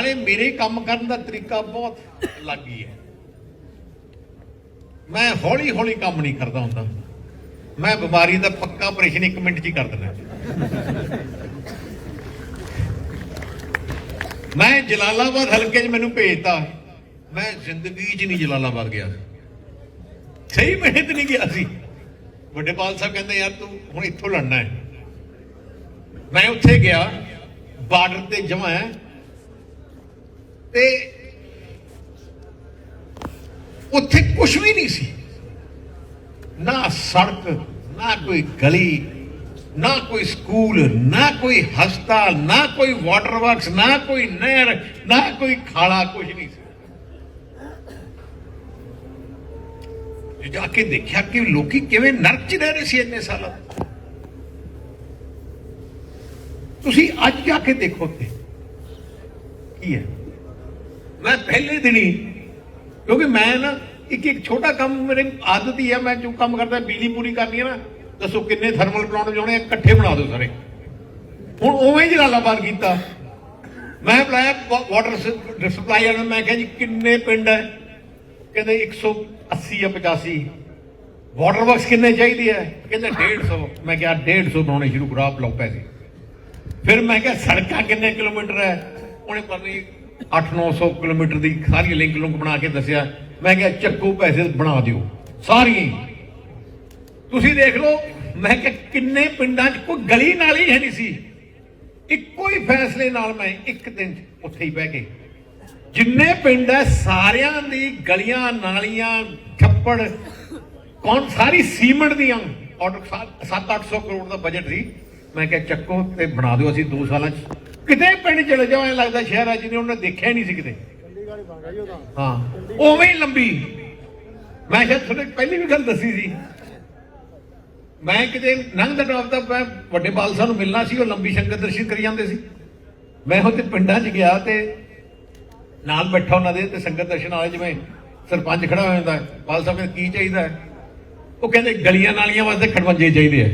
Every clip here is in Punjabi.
ਨਾਲੇ ਮੇਰੇ ਕੰਮ ਕਰਨ ਦਾ ਤਰੀਕਾ ਬਹੁਤ ਅਲੱਗ ਹੀ ਹੈ। ਮੈਂ ਹੌਲੀ ਹੌਲੀ ਕੰਮ ਨਹੀਂ ਕਰਦਾ ਹੁੰਦਾ। ਮੈਂ ਬਿਮਾਰੀ ਦਾ ਪੱਕਾ ਆਪਰੇਸ਼ਨ 1 ਮਿੰਟ 'ਚ ਹੀ ਕਰ ਦਿੰਦਾ। ਮੈਂ ਜਲਾਲਾਬਾਦ ਹਲਕੇ 'ਚ ਮੈਨੂੰ ਭੇਜਤਾ। ਮੈਂ ਜ਼ਿੰਦਗੀ 'ਚ ਨਹੀਂ ਜਲਾਲਾਬਾਦ ਗਿਆ। ਸਹੀ ਮਿਹਨਤ ਨਹੀਂ ਗਿਆ ਸੀ। ਵੱਡੇ ਪਾਲ ਸਾਹਿਬ ਕਹਿੰਦੇ, ਯਾਰ ਤੂੰ ਹੁਣ ਇੱਥੋਂ ਲੜਨਾ ਹੈ। ਮੈਂ ਉੱਥੇ ਗਿਆ। ਬਾਰਡਰ ਤੇ ਜਮਾ ਹੈ। ਤੇ ਉੱਥੇ ਕੁਝ ਵੀ ਨਹੀਂ ਸੀ। ਨਾ ਸੜਕ, ਨਾ ਕੋਈ ਗਲੀ, ਨਾ ਕੋਈ ਸਕੂਲ, ਨਾ ਕੋਈ ਹਸਪਤਾਲ, ਨਾ ਕੋਈ ਵਾਟਰ ਵਰਕਸ, ਨਾ ਕੋਈ ਨਹਿਰ, ਨਾ ਕੋਈ ਖਾਲਾ ਕੁਝ ਨਹੀਂ ਸੀ। ਜਾ ਕੇ ਦੇਖਿਆ ਕਿ ਲੋਕੀ ਕਿਵੇਂ ਨਰਕ ਚ ਰਹਿ ਰਹੇ ਸੀ ਇੰਨੇ ਸਾਲਾਂ ਤੁਸੀਂ ਅੱਜ ਜਾ ਕੇ ਦੇਖੋ ਤੇ ਕੀ ਹੈ? ਮੈਂ ਪਹਿਲੇ ਦਿਨੀ ਕਿਉਂਕਿ ਮੈਂ ਨਾ ਇੱਕ ਇੱਕ ਛੋਟਾ ਕੰਮ ਮੇਰੇ ਆਦਤ ਹੀ ਹੈ ਮੈਂ ਜੋ ਕੰਮ ਕਰਦਾ, ਬਿਜਲੀ ਪੂਰੀ ਕਰਨੀ ਹੈ ਨਾ, ਦੱਸੋ ਕਿੰਨੇ ਥਰਮਲ ਪਲਾਂਟ ਲਾਉਣੇ ਇਕੱਠੇ ਬਣਾ ਦਿਓ ਸਾਰੇ। ਹੁਣ ਉਵੇਂ ਹੀ ਜਲਾਲਾਬਾਦ ਕੀਤਾ। ਮੈਂ ਬੁਲਾਇਆ ਵਾਟਰ ਸਪਲਾਈ ਵਾਲਿਆਂ ਮੈਂ ਕਿਹਾ ਜੀ, ਕਿੰਨੇ ਪਿੰਡ ਹੈ ਕਹਿੰਦੇ 180 ਜਾਂ 85 ਵਾਟਰ ਵਰਕਸ ਕਿੰਨੇ ਚਾਹੀਦੇ ਹੈ ਕਹਿੰਦੇ 150 ਮੈਂ ਕਿਹਾ 150 ਬਣਾਉਣੇ ਸ਼ੁਰੂ ਕਰਾ ਲਓ ਪੈਸੇ। ਫਿਰ ਮੈਂ ਕਿਹਾ, ਸੜਕਾਂ ਕਿੰਨੇ ਕਿਲੋਮੀਟਰ ਹੈ ਉਹਨੇ ਪਤਾ ਨਹੀਂ 8-900 ਕਿਲੋਮੀਟਰ ਦੀ ਸਾਰੀ ਲਿੰਕ ਲੁੰਕ ਬਣਾ ਕੇ ਦੱਸਿਆ। ਮੈਂ ਕਿਹਾ, ਚੱਕੋ ਪੈਸੇ ਬਣਾ ਦਿਓ, ਸਾਰੀਆਂ ਤੁਸੀਂ ਦੇਖ ਲਓ, ਮੈਂ ਕਿਹਾ, ਕਿੰਨੇ ਪਿੰਡਾਂ 'ਚ ਕੋਈ ਗਲੀ ਨਾਲੀ ਹੈ ਨਹੀਂ ਸੀ? ਇੱਕੋ ਹੀ ਫੈਸਲੇ ਨਾਲ ਮੈਂ ਇੱਕ ਦਿਨ ਉੱਥੇ ਹੀ ਬਹਿ ਕੇ। ਜਿੰਨੇ ਪਿੰਡ ਹੈ ਸਾਰਿਆਂ ਦੀ ਗਲੀਆਂ, ਨਾਲੀਆਂ ਛੱਪੜ ਕੌਣ ਸਾਰੀ ਸੀਮੈਂਟ ਦੀਆਂ। ਆਰਡਰ 7-800 ਕਰੋੜ ਦਾ ਬਜਟ ਸੀ। ਮੈਂ ਕਿਹਾ, ਚੱਕੋ ਤੇ ਬਣਾ ਦਿਓ, ਅਸੀਂ 2 ਸਾਲਾਂ 'ਚ ਕਿਤੇ ਪਿੰਡ ਚਲੇ ਜਾਓ, ਐਂ ਲੱਗਦਾ ਸ਼ਹਿਰ ਆ ਜਿਹਨੇ ਉਹਨੇ ਦੇਖਿਆ ਨਹੀਂ ਸੀ ਕਿਤੇ। ਹਾਂ, ਉਵੇਂ ਹੀ ਲੰਬੀ। ਮੈਂ ਸ਼ਾਇਦ ਤੁਹਾਨੂੰ ਪਹਿਲੀ ਵੀ ਗੱਲ ਦੱਸੀ ਸੀ। ਮੈਂ ਕਿਤੇ ਨੰਗਦਾ ਟੱਪਦਾ ਮੈਂ ਵੱਡੇ ਬਾਲ ਸਾਹਿਬ ਨੂੰ ਮਿਲਣਾ ਸੀ, ਉਹ ਲੰਬੀ ਸ਼ੰਕਰ ਦਰਸ਼ਨ ਕਰੀ ਜਾਂਦੇ ਸੀ। ਮੈਂ ਉੱਥੇ ਪਿੰਡਾਂ 'ਚ ਗਿਆ ਤੇ ਨਾਲ ਬੈਠਾ ਉਹਨਾਂ ਦੇ ਤੇ ਸੰਗਤ ਦਰਸ਼ਨ ਵਾਲੇ ਜਿਵੇਂ ਸਰਪੰਚ ਖੜਾ ਹੋ ਜਾਂਦਾ ਬਾਲ ਸਾਹਿਬ ਕਹਿੰਦੇ ਕੀ ਚਾਹੀਦਾ? ਉਹ ਕਹਿੰਦੇ ਗਲੀਆਂ ਨਾਲੀਆਂ ਵਾਸਤੇ ਖੜਵੰਜੇ ਚਾਹੀਦੇ ਆ।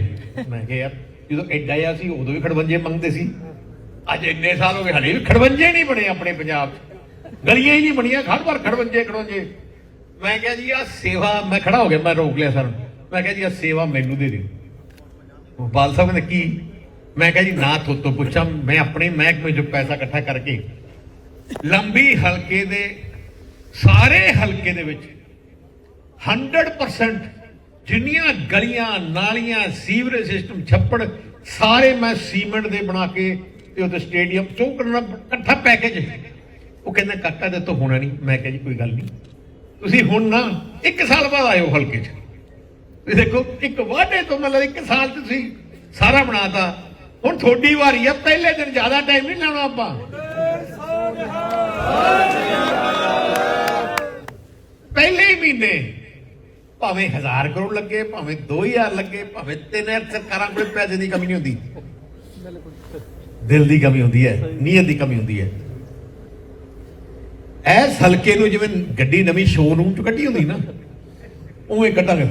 ਮੈਂ ਕਿਹਾ ਯਾਰ, ਜਦੋਂ ਐਡਾ ਆ ਸੀ, ਉਦੋਂ ਵੀ ਖੜਵੰਜੇ ਮੰਗਦੇ ਸੀ। ਅੱਜ ਇੰਨੇ ਸਾਲ ਹੋ ਗਏ ਹਲੇ ਵੀ ਖੜਵੰਜੇ ਨਹੀਂ ਬਣੇ ਆਪਣੇ ਪੰਜਾਬ 'ਚ। ਗਲੀਆਂ ਹੀ ਨਹੀਂ ਬਣੀਆਂ, ਹਰ ਵਾਰ ਖੜਵੰਜੇ ਖੜਵੰਜੇ। ਮੈਂ ਕਿਹਾ ਜੀ ਆ ਸੇਵਾ, ਮੈਂ ਖੜਾ ਹੋ ਗਿਆ, ਮੈਂ ਰੋਕ ਲਿਆ ਸਰ ਮੈਂ ਕਿਹਾ ਜੀ ਆ ਸੇਵਾ ਮੈਨੂੰ ਦੇ ਦਿਓ। ਬਾਲ ਸਾਹਿਬ ਨੇ ਕੀ? ਮੈਂ ਕਿਹਾ ਜੀ, ਨਾ ਥੋਤੋਂ ਪੁੱਛਾਂ, ਮੈਂ ਆਪਣੇ ਮਹਿਕਮੇ ਚੋਂ ਪੈਸਾ ਇਕੱਠਾ ਕਰਕੇ ਲੰਬੀ ਹਲਕੇ ਦੇ, ਸਾਰੇ ਹਲਕੇ ਦੇ ਵਿੱਚ 100% ਜਿੰਨੀਆਂ ਗਲੀਆਂ, ਨਾਲੀਆਂ ਸੀਵਰੇਜ ਸਿਸਟਮ ਛੱਪੜ ਸਾਰੇ ਮੈਂ ਸੀਮੈਂਟ ਦੇ ਬਣਾ ਕੇ ਤੇ ਉਹਦੇ ਸਟੇਡੀਅਮ ਚੋਂ ਕਰਨਾ ਇਕੱਠਾ ਪੈਕੇਜ ਉਹ ਕਹਿੰਦਾ, ਕਾਕਾ ਦੇ ਤੋਂ ਹੋਣਾ ਨਹੀਂ। ਮੈਂ ਕਿਹਾ ਜੀ, ਕੋਈ ਗੱਲ ਨਹੀਂ। ਤੁਸੀਂ ਹੁਣ ਨਾ, ਇੱਕ ਸਾਲ ਬਾਅਦ ਆਇਓ ਹਲਕੇ 'ਚ। ਤੁਸੀਂ ਦੇਖੋ, ਇੱਕ ਵਾਢੇ ਤੋਂ ਮਤਲਬ ਇੱਕ ਸਾਲ 'ਚ ਤੁਸੀਂ ਸਾਰਾ ਬਣਾਤਾ। ਹੁਣ ਤੁਹਾਡੀ ਵਾਰੀ ਆ, ਪਹਿਲੇ ਦਿਨ ਜ਼ਿਆਦਾ ਟਾਈਮ ਨਹੀਂ ਲਾਉਣਾ ਆਪਾਂ। ਪਹਿਲੇ ਹੀ ਮਹੀਨੇ, ਭਾਵੇਂ 1000 ਕਰੋੜ ਲੱਗੇ, ਭਾਵੇਂ 2000 ਲੱਗੇ, ਭਾਵੇਂ 3000 ਸਰਕਾਰਾਂ ਕੋਲ ਪੈਸੇ ਦੀ ਕਮੀ ਨਹੀਂ ਹੁੰਦੀ। ਦਿਲ ਦੀ ਕਮੀ ਹੁੰਦੀ ਹੈ ਨੀਅਤ ਦੀ ਕਮੀ ਹੁੰਦੀ ਹੈ। ਐਸ ਹਲਕੇ ਨੂੰ ਜਿਵੇਂ ਗੱਡੀ ਨਵੀਂ ਸ਼ੋਰੂਮ ਚ ਕੱਢੀ ਹੁੰਦੀ ਨਾ ਉਵੇਂ ਕੱਢਾਂਗੇ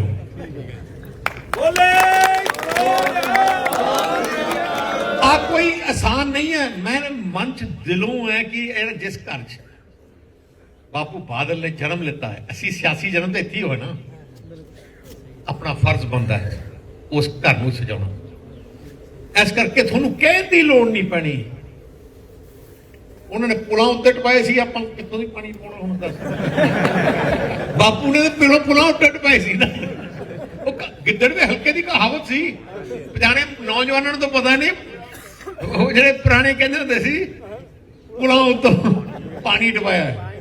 ਆ ਕੋਈ ਆਸਾਨ ਨਹੀਂ ਹੈ। ਮੈਂ ਮਨ ਚ ਦਿਲੋਂ ਹੈ ਕਿ ਇਹ ਜਿਸ ਘਰ ਚ ਬਾਪੂ ਬਾਦਲ ਨੇ ਜਨਮ ਲਿੱਤਾ ਹੈ ਅਸੀਂ ਸਿਆਸੀ ਜਨਮ ਤਾਂ ਇੱਥੇ ਹੀ ਹੋਇਆ ਨਾ। ਆਪਣਾ ਫਰਜ਼ ਬਣਦਾ ਹੈ ਉਸ ਘਰ ਨੂੰ ਸਜਾਉਣਾ। ਇਸ ਕਰਕੇ ਤੁਹਾਨੂੰ ਕਹਿਣ ਦੀ ਲੋੜ ਨਹੀਂ ਪੈਣੀ। ਉਹਨਾਂ ਨੇ ਪੁਲਾਂ ਉੱਤੇ ਟਪਾਏ ਸੀ, ਆਪਾਂ ਕਿੱਥੋਂ ਦੀ ਪਾਣੀ ਪਾਉਣਾ ਹੁਣ ਦੱਸ। ਬਾਪੂ ਨੇ ਤਾਂ ਪੁਲਾਂ ਉੱਤੇ ਟਪਾਏ ਸੀ ਨਾ। ਉਹ ਗਿੱਦੜ ਦੇ ਹਲਕੇ ਦੀ ਕਹਾਵਤ ਸੀ। ਪਜਾਣੇ ਨੌਜਵਾਨਾਂ ਨੂੰ ਤਾਂ ਪਤਾ ਨਹੀਂ। ਉਹ ਜਿਹੜੇ ਪੁਰਾਣੇ ਕਹਿੰਦੇ ਹੁੰਦੇ ਸੀ, ਪੁਲਾਂ ਉੱਤੋਂ ਪਾਣੀ ਟਪਾਇਆ।